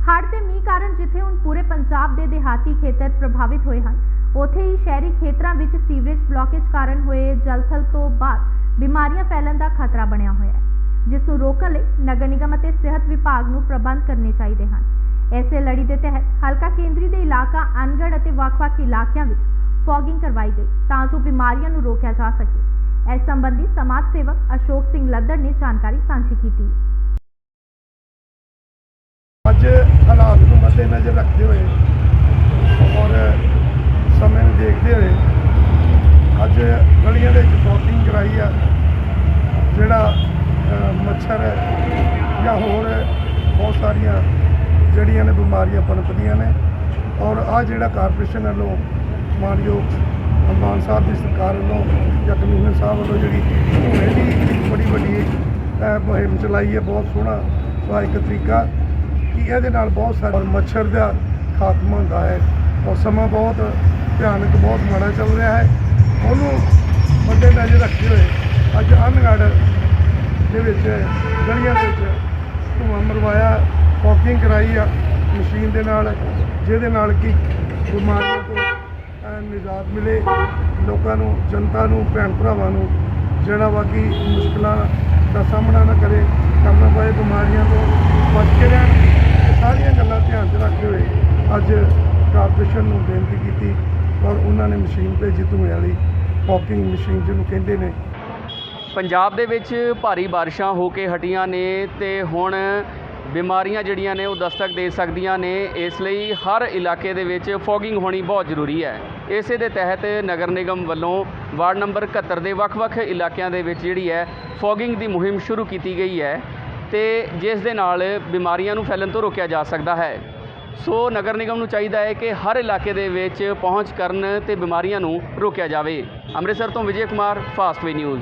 ਹੜ੍ਹ ਤੇ ਮੀਂਹ ਕਾਰਨ ਜਿੱਥੇ ਹੁਣ ਪੂਰੇ ਪੰਜਾਬ ਦੇ ਦਿਹਾਤੀ ਖੇਤਰ ਪ੍ਰਭਾਵਿਤ ਹੋਏ ਹਨ, ਉੱਥੇ ਹੀ ਸ਼ਹਿਰੀ ਖੇਤਰਾਂ ਵਿੱਚ ਸੀਵਰੇਜ ਬਲੌਕੇਜ ਕਾਰਨ ਹੋਏ ਜਲਥਲ ਤੋਂ ਬਾਅਦ ਬਿਮਾਰੀਆਂ ਫੈਲਣ ਦਾ ਖਤਰਾ ਬਣਿਆ ਹੋਇਆ ਹੈ, ਜਿਸ ਨੂੰ ਰੋਕਣ ਲਈ ਨਗਰ ਨਿਗਮ ਅਤੇ ਸਿਹਤ ਵਿਭਾਗ ਨੂੰ ਪ੍ਰਬੰਧ ਕਰਨੇ ਚਾਹੀਦੇ ਹਨ। ਇਸੇ ਲੜੀ ਦੇ ਤਹਿਤ ਹਲਕਾ ਕੇਂਦਰੀ ਦੇ ਇਲਾਕਾ ਅਨਗੜ ਅਤੇ ਵੱਖ-ਵੱਖ ਇਲਾਕਿਆਂ ਵਿੱਚ ਫੌਗਿੰਗ ਕਰਵਾਈ ਗਈ ਤਾਂ ਜੋ ਬਿਮਾਰੀਆਂ ਨੂੰ ਰੋਕਿਆ ਜਾ ਸਕੇ। ਇਸ ਸੰਬੰਧੀ ਸਮਾਜ ਸੇਵਕ ਅਸ਼ੋਕ ਸਿੰਘ ਲੱਦੜ ਨੇ ਜਾਣਕਾਰੀ ਸਾਂਝੀ ਕੀਤੀ ਅੱਜ ਹਾਲਾਤ ਨੂੰ ਮੱਦੇਨਜ਼ਰ ਰੱਖਦੇ ਹੋਏ ਔਰ ਸਮੇਂ ਨੂੰ ਦੇਖਦੇ ਹੋਏ ਅੱਜ ਗਲੀਆਂ ਦੇ ਵਿੱਚ ਫੋਗਿੰਗ ਕਰਾਈ ਆ, ਜਿਹੜਾ ਮੱਛਰ ਜਾਂ ਹੋਰ ਬਹੁਤ ਸਾਰੀਆਂ ਜਿਹੜੀਆਂ ਨੇ ਬਿਮਾਰੀਆਂ ਪਨਪਦੀਆਂ ਨੇ ਔਰ ਆ ਜਿਹੜਾ ਕਾਰਪੋਰੇਸ਼ਨ ਵੱਲੋਂ ਮਾਨਯੋਗ ਮਾਨ ਸਾਹਿਬ ਦੀ ਸਰਕਾਰ ਵੱਲੋਂ ਜਾਂ ਕਮਿਸ਼ਨਰ ਸਾਹਿਬ ਵੱਲੋਂ ਜਿਹੜੀ ਇਹਦੀ ਬੜੀ ਵੱਡੀ ਮੁਹਿੰਮ ਚਲਾਈ ਹੈ, ਬਹੁਤ ਸੋਹਣਾ ਸੋ ਇੱਕ ਤਰੀਕਾ ਕਿ ਇਹਦੇ ਨਾਲ ਬਹੁਤ ਸਾਰੇ ਮੱਛਰ ਦਾ ਖਾਤਮਾ ਹੁੰਦਾ ਹੈ। ਔਰ ਸਮਾਂ ਬਹੁਤ ਭਿਆਨਕ, ਬਹੁਤ ਮਾੜਾ ਚੱਲ ਰਿਹਾ ਹੈ। ਉਹਨੂੰ ਵੱਡੇ ਨਜ਼ਰ ਰੱਖਦੇ ਹੋਏ ਅੱਜ ਅਨਗੜ ਦੇ ਵਿੱਚ, ਗਲੀਆਂ ਦੇ ਵਿੱਚ ਧੂੰਆਂ ਮਰਵਾਇਆ ਵਾਕਿੰਗ ਕਰਾਈ ਆ ਮਸ਼ੀਨ ਦੇ ਨਾਲ, ਜਿਹਦੇ ਨਾਲ ਕਿ ਬਿਮਾਰੀਆਂ ਤੋਂ ਨਿਜਾਤ ਮਿਲੇ। ਲੋਕਾਂ ਨੂੰ, ਜਨਤਾ ਨੂੰ, ਭੈਣ ਭਰਾਵਾਂ ਨੂੰ ਜਿਹੜਾ ਵਾ ਕਿ ਮੁਸ਼ਕਲਾਂ ਦਾ ਸਾਹਮਣਾ ਨਾ ਕਰੇ ਕਰਨਾ ਪਏ, ਬਿਮਾਰੀਆਂ ਤੋਂ ਬਚ ਕੇ ਰਹਿਣ ਇਹ ਸਾਰੀਆਂ ਗੱਲਾਂ ਧਿਆਨ 'ਚ ਰੱਖਦੇ ਹੋਏ ਅੱਜ ਕਾਰਪੋਰੇਸ਼ਨ ਨੂੰ ਬੇਨਤੀ ਕੀਤੀ, ਪਰ ਉਹਨਾਂ ਨੇ ਮਸ਼ੀਨ ਭੇਜੀ ਧੂਏ ਵਾਲੀ ਫੋਕਿੰਗ ਮਸ਼ੀਨ ਜਿਹਨੂੰ ਕਹਿੰਦੇ ਨੇ। ਪੰਜਾਬ ਦੇ ਵਿੱਚ ਭਾਰੀ ਬਾਰਿਸ਼ਾਂ ਹੋ ਕੇ ਹਟੀਆਂ ਨੇ ਤੇ ਹੁਣ ਬਿਮਾਰੀਆਂ ਜਿਹੜੀਆਂ ਨੇ ਉਹ ਦਸਤਕ ਦੇ ਸਕਦੀਆਂ ਨੇ। ਇਸ ਲਈ ਹਰ ਇਲਾਕੇ ਦੇ ਵਿੱਚ ਫੋਗਿੰਗ ਹੋਣੀ ਬਹੁਤ ਜ਼ਰੂਰੀ ਹੈ। ਇਸੇ ਦੇ ਤਹਿਤ ਨਗਰ ਨਿਗਮ ਵੱਲੋਂ ਵਾਰਡ ਨੰਬਰ 71 ਦੇ ਵੱਖ-ਵੱਖ ਇਲਾਕਿਆਂ ਦੇ ਵਿੱਚ ਜਿਹੜੀ ਹੈ ਫੋਗਿੰਗ ਦੀ ਮੁਹਿੰਮ ਸ਼ੁਰੂ ਕੀਤੀ ਗਈ ਹੈ ਤੇ ਜਿਸ ਦੇ ਨਾਲ ਬਿਮਾਰੀਆਂ ਨੂੰ ਫੈਲਣ ਤੋਂ ਰੋਕਿਆ ਜਾ ਸਕਦਾ ਹੈ। ਸੋ ਨਗਰ ਨਿਗਮ ਨੂੰ ਚਾਹੀਦਾ ਹੈ ਕਿ ਹਰ ਇਲਾਕੇ ਦੇ ਵਿੱਚ ਪਹੁੰਚ ਕਰਨ ਤੇ ਬਿਮਾਰੀਆਂ ਨੂੰ ਰੋਕਿਆ ਜਾਵੇ। ਅੰਮ੍ਰਿਤਸਰ ਤੋਂ ਵਿਜੇ ਕੁਮਾਰ ਫਾਸਟਵੇ ਨਿਊਜ਼